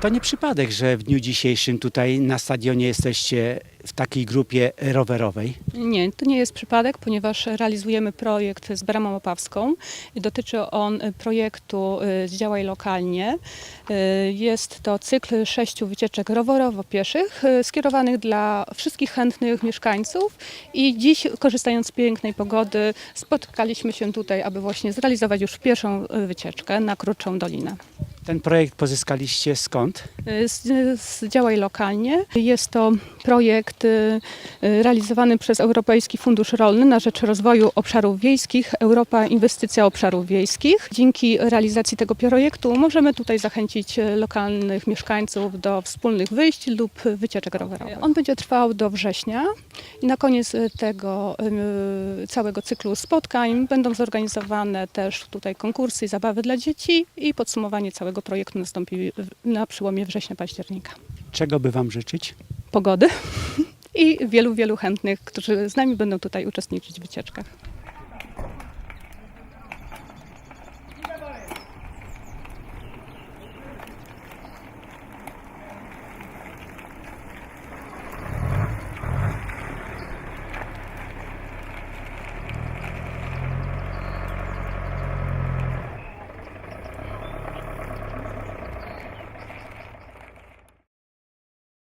To nie przypadek, że w dniu dzisiejszym tutaj na stadionie jesteście w takiej grupie rowerowej. Nie, to nie jest przypadek, ponieważ realizujemy projekt z Bramą Opawską. Dotyczy on projektu y, Zdziałaj Lokalnie. Y, Jest to cykl sześciu wycieczek rowerowo-pieszych y, skierowanych dla wszystkich chętnych mieszkańców i dziś, korzystając z pięknej pogody, spotkaliśmy się tutaj, aby właśnie zrealizować już pierwszą wycieczkę na Krótszą Dolinę. Ten projekt pozyskaliście skąd? Z, z Działaj Lokalnie. Jest to projekt y, y, realizowany przez Europejski Fundusz Rolny na rzecz rozwoju obszarów wiejskich, Europa Inwestycja Obszarów Wiejskich. Dzięki realizacji tego projektu możemy tutaj zachęcić y, lokalnych mieszkańców do wspólnych wyjść lub wycieczek rowerowych. On będzie trwał do września i na koniec tego całego cyklu spotkań będą zorganizowane też tutaj konkursy i zabawy dla dzieci i podsumowanie całego projektu nastąpi na przełomie września-października. Czego by Wam życzyć? Pogody i wielu, wielu chętnych, którzy z nami będą tutaj uczestniczyć w wycieczkach.